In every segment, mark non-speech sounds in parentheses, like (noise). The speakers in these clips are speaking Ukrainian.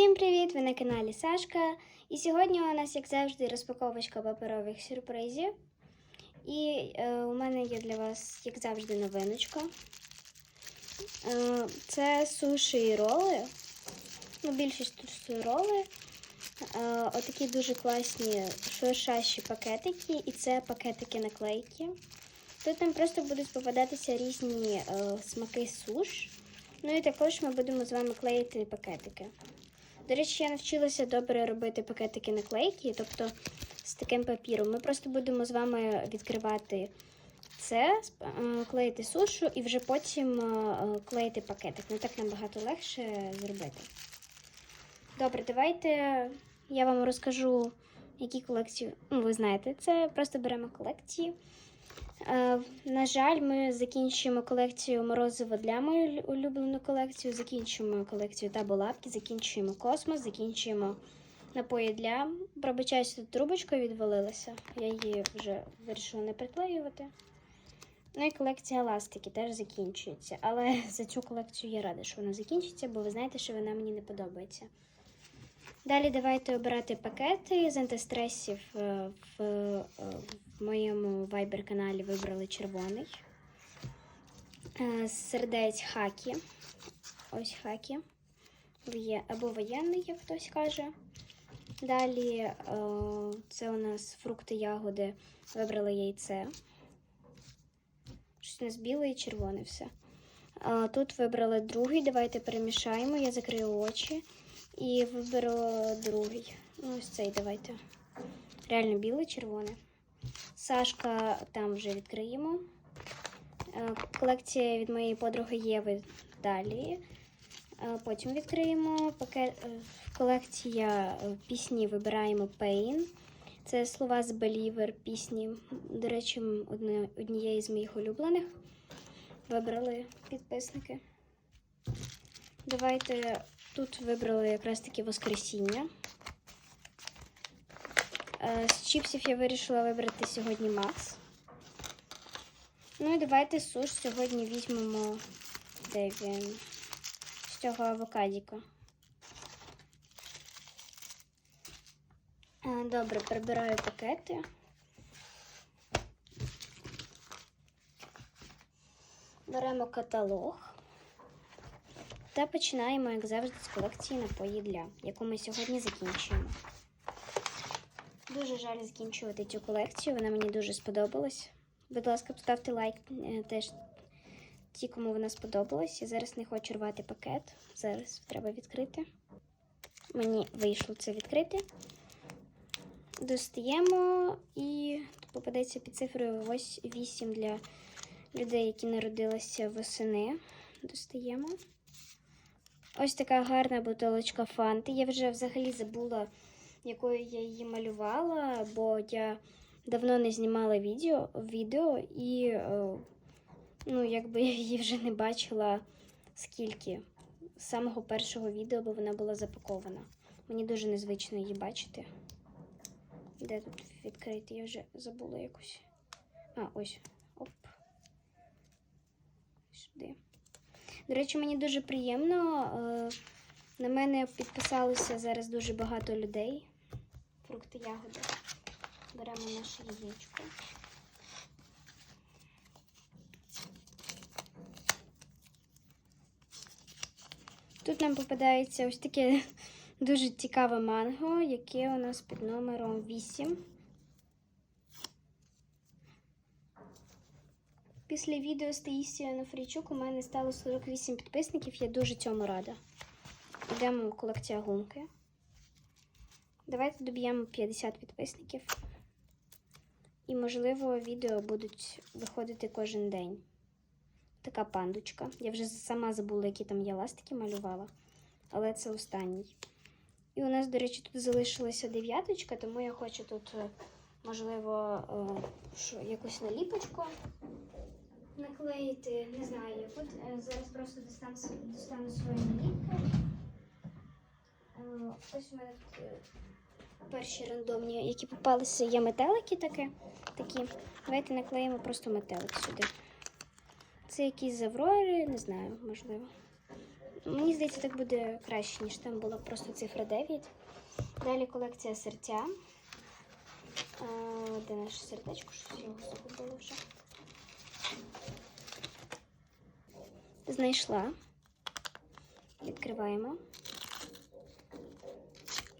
Всім привіт! Ви на каналі Сашка. І сьогодні у нас, як завжди, розпаковочка паперових сюрпризів. І е, у мене є для вас, як завжди, новиночка. Е, це суші і роли. Ну, більшість тут суші роли. Е, отакі дуже класні шуршащі пакетики. І це пакетики наклейки. Тут нам просто будуть попадатися різні е, смаки суш. Ну і також ми будемо з вами клеїти пакетики. До речі, я навчилася добре робити пакетики наклейки, тобто з таким папіром. Ми просто будемо з вами відкривати це, е, клеїти сушу і вже потім е, клеїти пакетик. Ну так набагато легше зробити. Добре, давайте я вам розкажу, які колекції. Ну, ви знаєте, це просто беремо колекції. Е, на жаль, ми закінчуємо колекцію морозиво для мою улюблену колекцію. Закінчуємо колекцію таболапки, закінчуємо космос, закінчуємо напої для. Пробачаюся, тут трубочка відвалилася. Я її вже вирішила не приклеювати. Ну і колекція ластики теж закінчується. Але (laughs) за цю колекцію я рада, що вона закінчиться, бо ви знаєте, що вона мені не подобається. Далі давайте обирати пакети з антистресів е, в, е, в моєму Viber каналі вибрали червоний. Е, Сердець хакі. Ось хакі. Або воєнний, як хтось каже. Далі е, це у нас фрукти, ягоди. Вибрали яйце. Щось у нас біле і червоне все. Е, Тут вибрали другий. Давайте перемішаємо. Я закрию очі. І виберу другий. Ну, ось цей давайте. Реально білий, червоний. Сашка там вже відкриємо. Е, Колекція від моєї подруги Єви далі. Е, Потім відкриємо е, Колекція пісні вибираємо Pain. Це слова з Believer пісні. До речі, однієї з моїх улюблених. Вибрали підписники. Давайте тут вибрали якраз таки Воскресіння. Е, З чіпсів я вирішила вибрати сьогодні Макс. Ну і давайте суш сьогодні візьмемо де він? З цього авокадіка. Е, Добре, прибираю пакети. Беремо каталог. Та починаємо, як завжди, з колекції напої для, яку ми сьогодні закінчуємо. Дуже жаль закінчувати цю колекцію, вона мені дуже сподобалась. Будь ласка, поставте лайк е, теж ті, кому вона сподобалась. Я зараз не хочу рвати пакет. Зараз треба відкрити. Мені вийшло це відкрити. Достаємо і попадеться під цифрою ось 8 для людей, які народилися восени. Достаємо. Ось така гарна бутилочка фанти. Я вже взагалі забула, якою я її малювала, бо я давно не знімала відео, відео і е, ну, якби я її вже не бачила скільки. З самого першого відео, бо вона була запакована. Мені дуже незвично її бачити. Де тут відкрити? Я вже забула якусь. А, ось. Оп. Сюди. До речі, мені дуже приємно. е, На мене підписалося зараз дуже багато людей. Фрукти, ягоди. Беремо наше яєчко. Тут нам попадається ось таке дуже цікаве манго, яке у нас під номером 8. Після відео з Таїсією Нафрійчук у мене стало 48 підписників. Я дуже цьому рада. Йдемо в колекція гумки. Давайте доб'ємо 50 підписників. І, можливо, відео будуть виходити кожен день. Така пандочка. Я вже сама забула, які там я ластики малювала. Але це останній. І у нас, до речі, тут залишилася дев'яточка, тому я хочу тут, е, можливо, е, що, якусь наліпочку наклеїти, не знаю, як. От е, зараз просто достану, с- достану свої наліпки. Е, Ось у мене тут перші рандомні, які попалися, є метелики такі. такі. Давайте наклеїмо просто метелик сюди. Це якісь з Аврори, не знаю, можливо. Мені здається, так буде краще, ніж там була просто цифра 9. Далі колекція серця. А, де наше сердечко? Щось його загубила вже. Знайшла. Відкриваємо.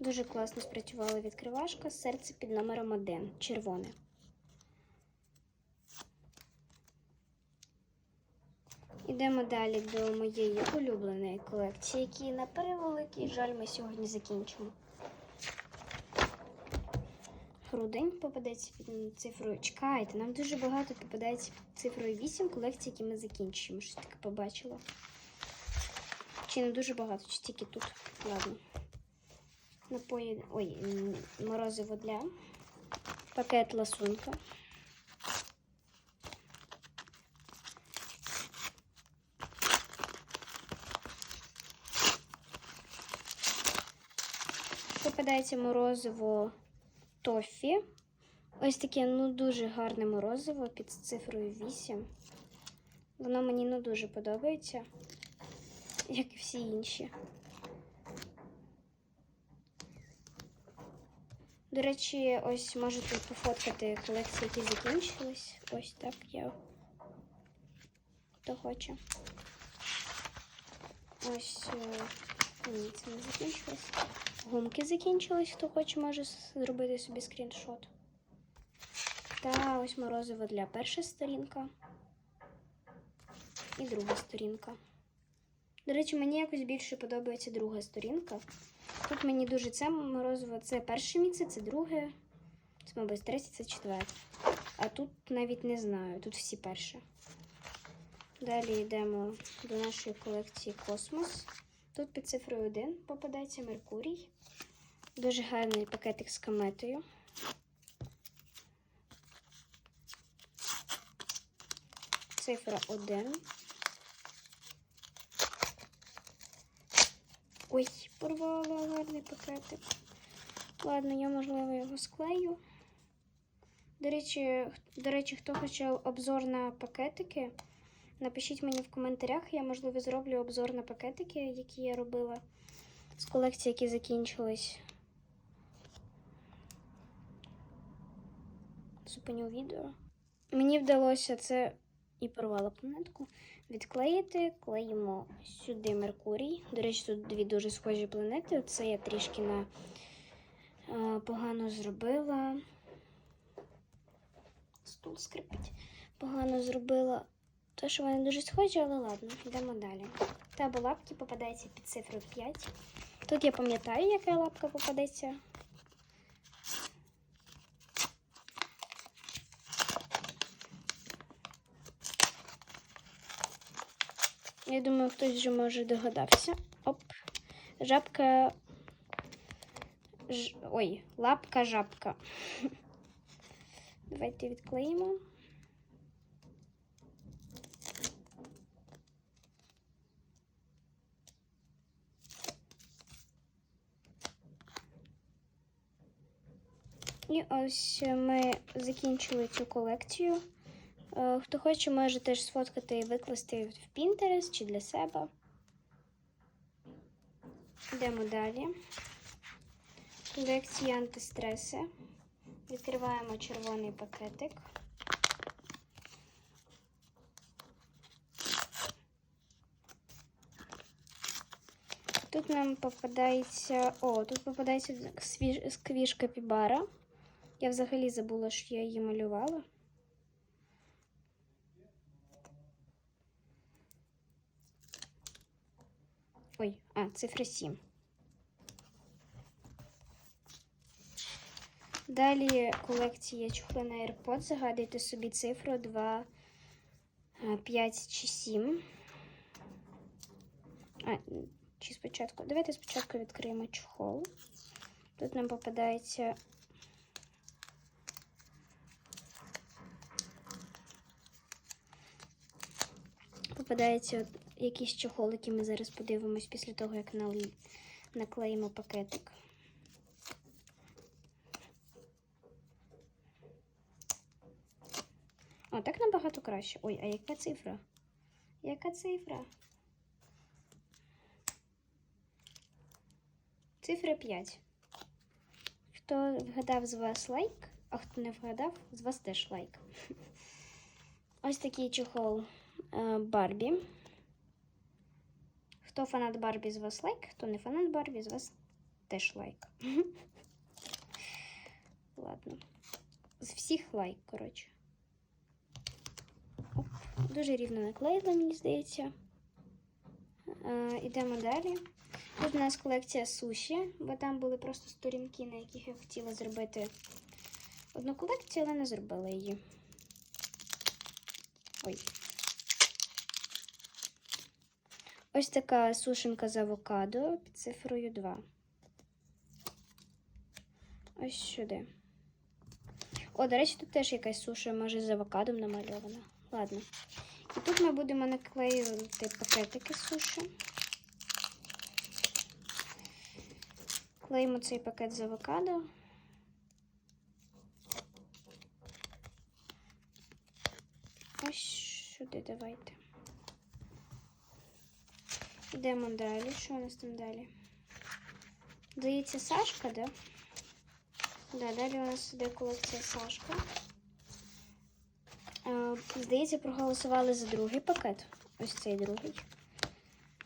Дуже класно спрацювала відкривашка. Серце під номером 1. Червоне. Йдемо далі до моєї улюбленої колекції, які на превеликий жаль ми сьогодні закінчимо. Грудень попадається під цифрою. Чекайте, нам дуже багато попадається під цифрою 8 колекцій, які ми закінчимо. Щось таке побачила. Чи не дуже багато, чи тільки тут. Ладно. Напої. Ой, морозиво для. Пакет ласунка. Попадається морозиво тофі. Ось таке ну дуже гарне морозиво під цифрою 8. Воно мені не дуже подобається, як і всі інші. До речі, ось можете пофоткати колекції, які закінчились. Ось так я хто хоче. Ось е, ні, це не закінчилось. Гумки закінчились, хто хоче, може зробити собі скріншот. Та ось морозиво для перша сторінка. І друга сторінка. До речі, мені якось більше подобається друга сторінка. Тут мені дуже це морозиво. Це перше місце, це друге. Це, мабуть, третє, це четверте. А тут навіть не знаю. Тут всі перші. Далі йдемо до нашої колекції Космос. Тут під цифрою 1 попадається Меркурій. Дуже гарний пакетик з кометою. Цифра 1. Ой, порвала гарний пакетик. Ладно, я, можливо, його склею. До речі, до речі, хто хоче обзор на пакетики, напишіть мені в коментарях. Я, можливо, зроблю обзор на пакетики, які я робила з колекції, які закінчились. Зупиню відео. Мені вдалося це і порвала планетку. Відклеїти, клеїмо сюди Меркурій. До речі, тут дві дуже схожі планети. Це я трішки на е, погано зробила. Стул скрипить. Погано зробила. То, що вони дуже схожі, але ладно, йдемо далі. Таба лапки попадається під цифрою 5. Тут я пам'ятаю, яка лапка попадеться. Я думаю, хтось вже може догадався. Оп. Жабка. Ж... Ой, лапка жабка. Давайте відклеїмо. І ось ми закінчили цю колекцію. Е, Хто хоче, може теж сфоткати і викласти в Pinterest чи для себе. Йдемо далі. Колекції антистреси. Відкриваємо червоний пакетик. Тут нам попадається. О, тут попадається сквіж, капібара. Я взагалі забула, що я її малювала. Ой, а, цифра 7. Далі колекція чохли на AirPods. Загадуйте собі цифру 2, 5 чи 7. А, чи спочатку? Давайте спочатку відкриємо чохол. Тут нам попадається. Попадається якийсь чохол, який ми зараз подивимось після того, як наклеїмо пакетик. О, так набагато краще. Ой, а яка цифра? Яка цифра? Цифра 5. Хто вгадав з вас лайк, а хто не вгадав, з вас теж лайк. (laughs) Ось такий чохол е, Барбі. Хто фанат Барбі з вас лайк, хто не фанат Барбі, з вас теж лайк. (laughs) Ладно. З всіх лайк, коротше. Оп. Дуже рівно наклеїла, мені здається. Е, ідемо далі. Тут у нас колекція суші, бо там були просто сторінки, на яких я хотіла зробити одну колекцію, але не зробила її. Ой. Ось така сушенка з авокадо під цифрою 2. Ось сюди. О, до речі, тут теж якась суша, може, з авокадом намальована. Ладно. І тут ми будемо наклеювати пакетики суші. Клеїмо цей пакет з авокадо. Ось сюди давайте. Йдемо далі. Що у нас там далі? Здається, Сашка, да? Да, далі у нас іде колекція Сашка. Е, Здається, проголосували за другий пакет. Ось цей другий.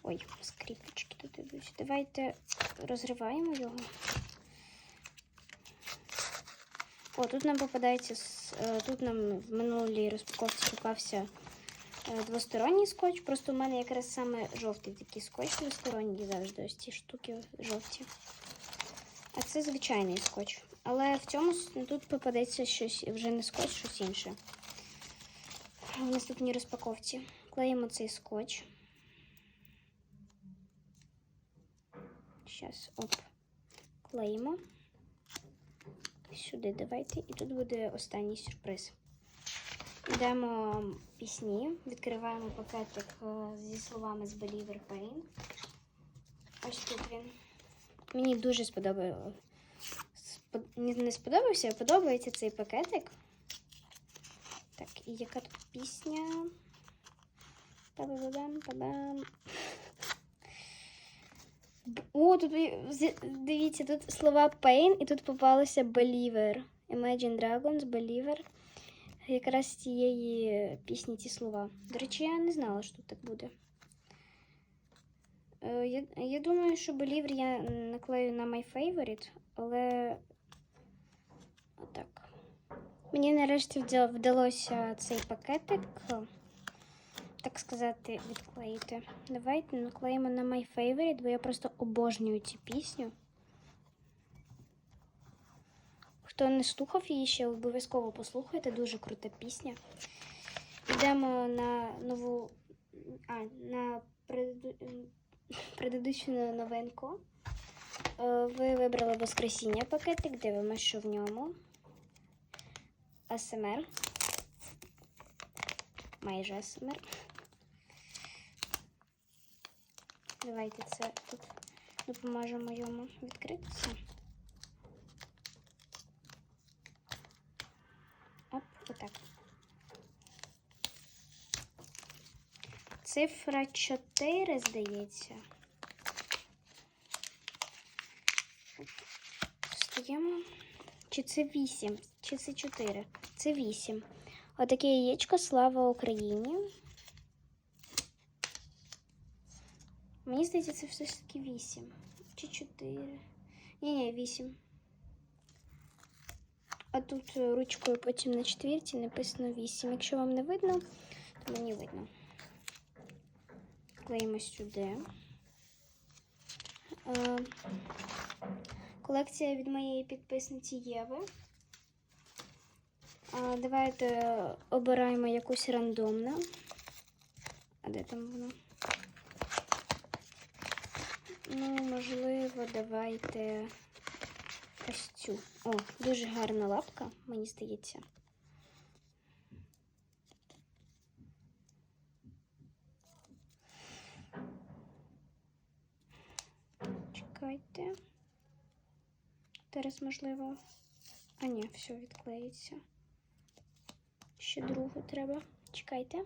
Ой, скріпочки тут ідуть. Давайте розриваємо його. О, тут нам попадається. е, Тут нам в минулій розпаковці попався двосторонній скотч. Просто у мене якраз саме жовтий такий скотч двосторонній завжди. Ось ці штуки жовті. А це звичайний скотч. Але в цьому тут попадеться щось вже не скотч, щось інше. В наступній розпаковці. Клеїмо цей скотч. Зараз, оп. Клеїмо. Сюди давайте. І тут буде останній сюрприз. Йдемо пісні, відкриваємо пакетик е, зі словами з Believer Pain. Ось тут він. Мені дуже сподобався. Не сподобався, а подобається цей пакетик. Так, і яка тут пісня? Та-ба-ба-бам, та-бам. О, тут дивіться, тут слова Pain і тут попалося Believer. Imagine Dragons, Believer. Якраз з цієї пісні ці слова. До речі, я не знала, що так буде. Е, Я, я думаю, що Believer я наклею на My Favorite, але отак. Мені нарешті вдалося цей пакетик, так сказати, відклеїти. Давайте наклеїмо на My Favorite, бо я просто обожнюю цю пісню. Хто не слухав її ще, обов'язково послухайте, дуже крута пісня. Йдемо на нову, а, на предыдущу новинку. Е, Ви вибрали Воскресіння пакетик, дивимося, що в ньому. АСМР. Майже АСМР. Давайте це тут допоможемо йому відкритися. Оп, отак. Цифра 4, здається. Встаємо. Чи це 8, чи це 4? Це 8. Отаке яєчко, слава Україні. Мені здається, це все ж таки 8. Чи 4. Ні, ні, 8. А тут ручкою потім на четвірці написано 8. Якщо вам не видно, то мені видно. Клеїмо сюди. Е, Колекція від моєї підписниці Єви. Давайте обираємо якусь рандомну. А де там воно? Ну, можливо, давайте ось цю. О, дуже гарна лапка, мені здається. Чекайте. Зараз, можливо. А ні, все відклеїться. Ще другу треба. Чекайте.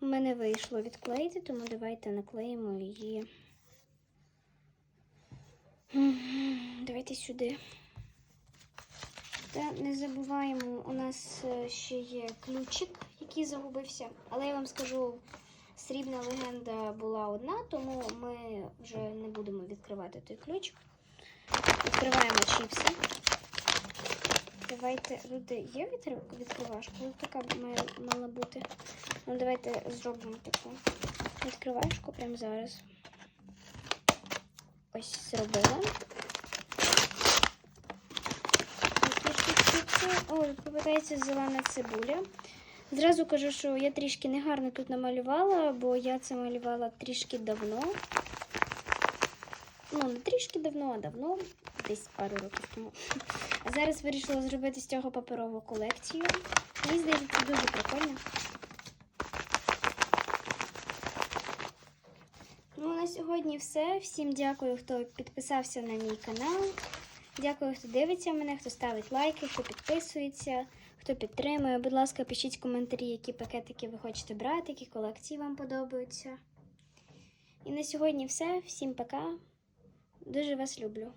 У мене вийшло відклеїти, тому давайте наклеїмо її Давайте сюди. Та не забуваємо, у нас е, ще є ключик, який загубився. Але я вам скажу, срібна легенда була одна, тому ми вже не будемо відкривати той ключик. Відкриваємо чіпси. Давайте. Тут є відкри- відкривашка? Ну, така має, мала бути. Ну, давайте зробимо таку відкривашку прямо зараз. Ось зробила. Які ще? О, попадається зелена цибуля. Зразу кажу, що я трішки негарно тут намалювала, бо я це малювала трішки давно. Ну, не трішки давно, а давно, десь пару років тому. А зараз вирішила зробити з цього паперову колекцію. Мені здається, дуже прикольно. Ну, на сьогодні все. Всім дякую, хто підписався на мій канал. Дякую, хто дивиться мене, хто ставить лайки, хто підписується, хто підтримує. Будь ласка, пишіть коментарі, які пакетики ви хочете брати, які колекції вам подобаються. І на сьогодні все. Всім пока. Дуже вас люблю.